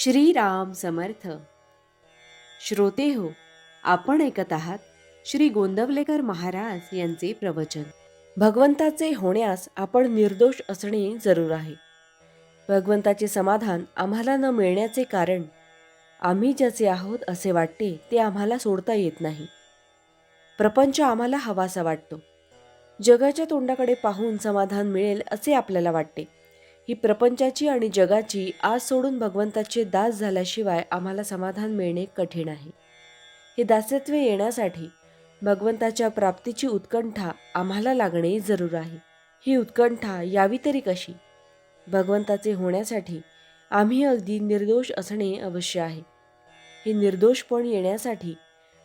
श्रीराम समर्थ. श्रोते हो आपण ऐकत आहात श्री गोंदवलेकर महाराज यांचे प्रवचन. भगवंताचे होण्यास आपण निर्दोष असणे जरूर आहे. भगवंताचे समाधान आम्हाला न मिळण्याचे कारण आम्ही ज्याचे आहोत असे वाटते ते आम्हाला सोडता येत नाही. प्रपंच आम्हाला हवासा वाटतो. जगाच्या तोंडाकडे पाहून समाधान मिळेल असे आपल्याला वाटते. ही प्रपंचाची आणि जगाची आज सोडून भगवंताचे दास झाल्याशिवाय आम्हाला समाधान मिळणे कठीण आहे. हे दासत्व येण्यासाठी भगवंताच्या प्राप्तीची उत्कंठा आम्हाला लागणे जरूर आहे. ही उत्कंठा यावी तरी कशी? भगवंताचे होण्यासाठी आम्ही अगदी निर्दोष असणे अवश्य आहे. हे निर्दोषपण येण्यासाठी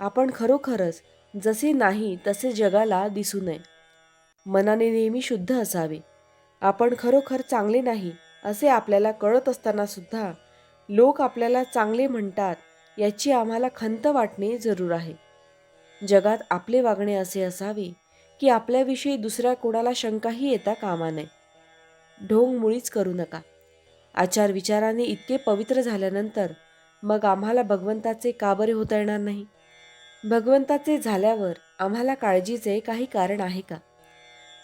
आपण खरोखरच जसे नाही तसे जगाला दिसू नये. मनाने नेहमी शुद्ध असावे. आपण खरोखर चांगले नाही असे आपल्याला कळत असताना सुद्धा लोक आपल्याला चांगले म्हणतात याची आम्हाला खंत वाटणे जरूर आहे. जगात आपले वागणे असे असावे की आपल्याविषयी दुसऱ्या कोणाला शंकाही येता कामा नये. ढोंग मुळीच करू नका. आचार विचाराने इतके पवित्र झाल्यानंतर मग आम्हाला भगवंताचे का बरे होता येणार नाही? भगवंताचे झाल्यावर आम्हाला काळजीचे काही कारण आहे का?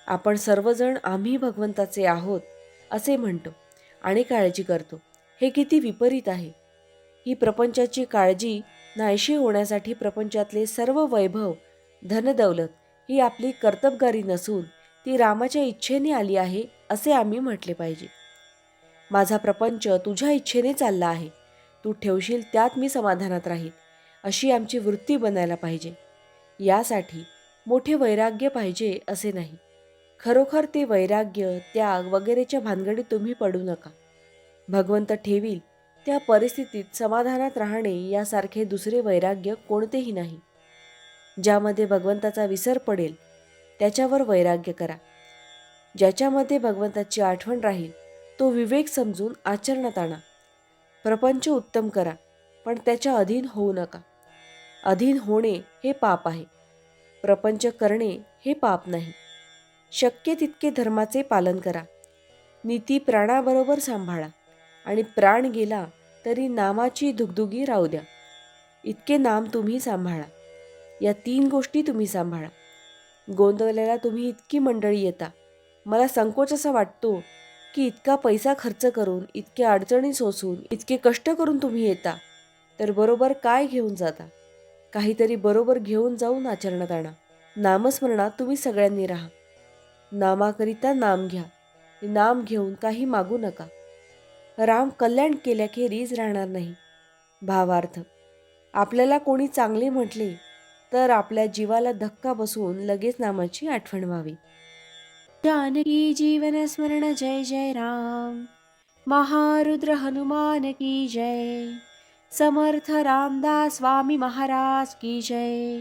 आपण सर्वजण आम्ही भगवंताचे आहोत असे म्हणतो आणि काळजी करतो. हे किती विपरीत आहे. ही प्रपंचाची काळजी नाहीशी होण्यासाठी प्रपंचातले सर्व वैभव धनदौलत ही आपली कर्तबगारी नसून ती रामाच्या इच्छेने आली आहे असे आम्ही म्हटले पाहिजे. माझा प्रपंच तुझ्या इच्छेने चालला आहे. तू ठेवशील त्यात मी समाधानात राहील अशी आमची वृत्ती बनायला पाहिजे. यासाठी मोठे वैराग्य पाहिजे असे नाही. खरोखर ते वैराग्य त्याग वगैरेच्या भानगडीत तुम्ही पडू नका. भगवंत ठेवील त्या परिस्थितीत समाधानात राहणे यासारखे दुसरे वैराग्य कोणतेही नाही. ज्यामध्ये भगवंताचा विसर पडेल त्याच्यावर वैराग्य करा. ज्याच्यामध्ये भगवंताची आठवण राहील तो विवेक समजून आचरणात आणा. प्रपंच उत्तम करा पण त्याच्या अधीन होऊ नका. अधीन होणे हे पाप आहे. प्रपंच करणे हे पाप नाही. शक्य तितके धर्माचे पालन करा. नीती प्राणाबरोबर सांभाळा आणि प्राण गेला तरी नामाची धुगधुगी राहू द्या. इतके नाम तुम्ही सांभाळा. या तीन गोष्टी तुम्ही सांभाळा. गोंदवल्याला तुम्ही इतकी मंडळी येता. मला संकोच असा वाटतो की इतका पैसा खर्च करून इतक्या अडचणी सोसून इतके कष्ट करून तुम्ही येता तर बरोबर काय घेऊन जाता? काहीतरी बरोबर घेऊन जाऊन आचरणात आणा. नामस्मरणात तुम्ही सगळ्यांनी राहा. नामाकरिता नाम घ्या. नाम घेऊन काही मागू नका. राम कल्याण केल्याखेरीज राहणार नाही. भावार्थ आपल्याला कोणी चांगले म्हटले तर आपल्या जीवाला धक्का बसवून लगेच नामाची आठवण व्हावी. जानकी जीवन स्मरण जय जय राम. महारुद्र हनुमान की जय. समर्थ रामदास स्वामी महाराज की जय.